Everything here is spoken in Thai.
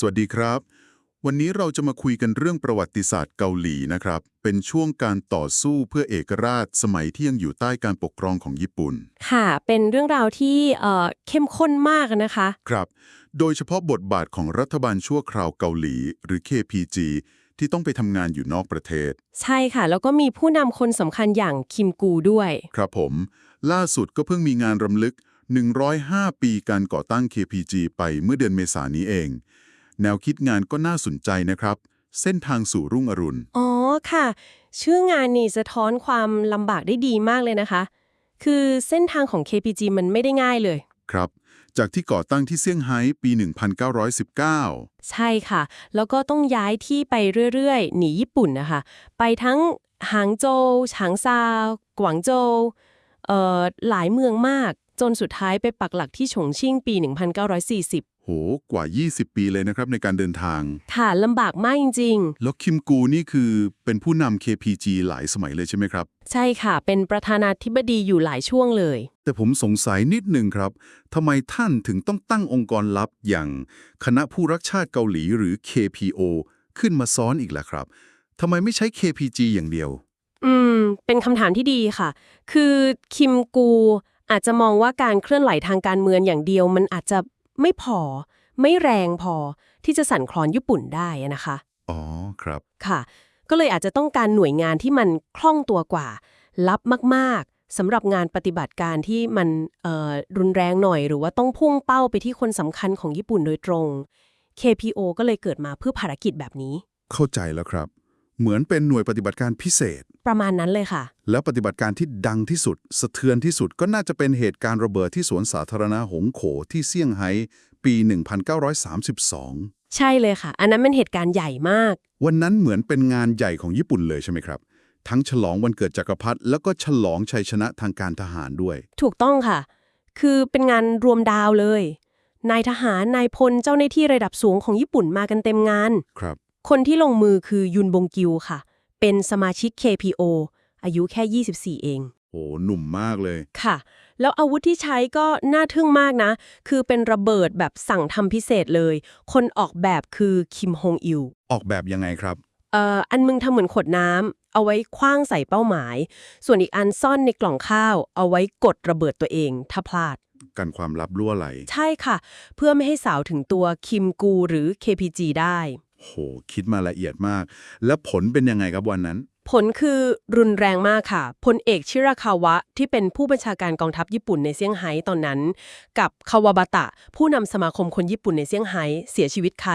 สวัสดีครับ วันนี้เราจะมาคุยกันเรื่องประวัติศาสตร์เกาหลีนะครับ เป็นช่วงการต่อสู้เพื่อเอกราชสมัยที่ยังอยู่ใต้การปกครองของญี่ปุ่น ค่ะ เป็นเรื่องราวที่เอ่อเข้มข้นมากนะคะ ครับ โดยเฉพาะบทบาทของรัฐบาลชั่วคราวเกาหลี หรือ KPG ที่ต้องไปทำงานอยู่นอกประเทศ ใช่ค่ะ แล้วก็มีผู้นำคนสำคัญอย่างคิมกูด้วย ครับผม ล่าสุดก็เพิ่งมีงานรำลึก 105 ปีการก่อตั้ง KPG ไปเมื่อเดือนเมษายนนี้เอง แนวคิดงานก็น่าสนใจนะครับ เส้นทางสู่รุ่งอรุณ อ๋อค่ะ ชื่องานนี่สะท้อนความลำบากได้ดีมากเลยนะคะ คือเส้นทางของ KPG มันไม่ได้ง่ายเลย ครับ จากที่ก่อตั้งที่เซี่ยงไฮ้ปี 1919 ใช่ค่ะ แล้วก็ต้องย้ายที่ไปเรื่อยๆ หนีญี่ปุ่นนะคะ ไปทั้งหางโจวฉางซาวกวางโจวเอ่อหลายเมืองมาก จนสุดท้ายไปปักหลักที่ฉงชิ่งปี 1940 โห กว่า 20 ปีเลยนะครับในการเดินทาง ค่ะลำบากมากจริง แล้วคิมกูนี่คือเป็นผู้นำ KPG หลายสมัยเลยใช่ไหมครับ ๆ ใช่ค่ะ เป็นประธานาธิบดีอยู่หลายช่วงเลย แต่ผมสงสัยนิดหนึ่งครับทำไมท่านถึงต้องตั้งองค์กรลับอย่างคณะผู้รักชาติเกาหลีหรือ KPO ขึ้นมาซ้อนอีกล่ะครับทำไมไม่ใช้ KPG อย่างเดียว อืม เป็นคำถามที่ดีค่ะ คือคิมกูอาจจะมองว่าการเคลื่อนไหวทางการเมืองอย่างเดียว มันอาจจะ ไม่พอ ไม่แรงพอที่จะสั่นคลอนญี่ปุ่นได้นะคะ อ๋อครับ ค่ะ ก็เลยอาจจะต้องการหน่วยงานที่มันคล่องตัวกว่า ลับมากๆสำหรับงานปฏิบัติการที่มันเอ่อรุนแรงหน่อย หรือว่าต้องพุ่งเป้าไปที่คนสำคัญของญี่ปุ่นโดยตรง KPO ก็เลยเกิดมาเพื่อภารกิจแบบนี้ เข้าใจแล้วครับ เหมือนเป็นหน่วยปฏิบัติการพิเศษ ประมาณนั้นเลยค่ะ แล้วปฏิบัติการที่ดังที่สุด สะเทือนที่สุดก็น่าจะเป็นเหตุการณ์ระเบิดที่สวนสาธารณะหงโขที่เซี่ยงไฮ้ปี 1932 ใช่เลยค่ะ อันนั้นเป็นเหตุการณ์ใหญ่มาก วันนั้นเหมือนเป็นงานใหญ่ของญี่ปุ่นเลยใช่ไหมครับ ทั้งฉลองวันเกิดจักรพรรดิแล้วก็ฉลองชัยชนะทางการทหารด้วย ถูกต้องค่ะ คือเป็นงานรวมดาวเลยนายทหารนายพลเจ้าหน้าที่ระดับสูงของญี่ปุ่นมากันเต็มงานครับ คนที่ลงมือคือยุนบงกิวค่ะ เป็นสมาชิก KPO อายุแค่ 24 เองโหหนุ่มมากเลย ค่ะ แล้วอาวุธที่ใช้ก็น่าทึ่งมากนะ คือเป็นระเบิดแบบสั่งทำพิเศษเลย คนออกแบบคือคิมฮงอิลออกแบบยังไงครับ เอ่อ อันมึงทำเหมือนขวดน้ำ เอาไว้คว้างใส่เป้าหมาย ส่วนอีกอันซ่อนในกล่องข้าว เอาไว้กดระเบิดตัวเอง ถ้าพลาด กันความลับรั่วไหล ใช่ค่ะ เพื่อไม่ให้สาวถึงตัวคิมกูหรือ KPG ได้ โห คิดมาละเอียดมาก แล้วผลเป็นยังไงครับวันนั้น ผลคือรุนแรงมากค่ะ พลเอกชิราคาวะ ที่เป็นผู้บัญชาการกองทัพญี่ปุ่นในเซี่ยงไฮ้ตอนนั้น กับคาวาบะตะ ผู้นำสมาคมคนญี่ปุ่นในเซี่ยงไฮ้เสียชีวิตค่ะ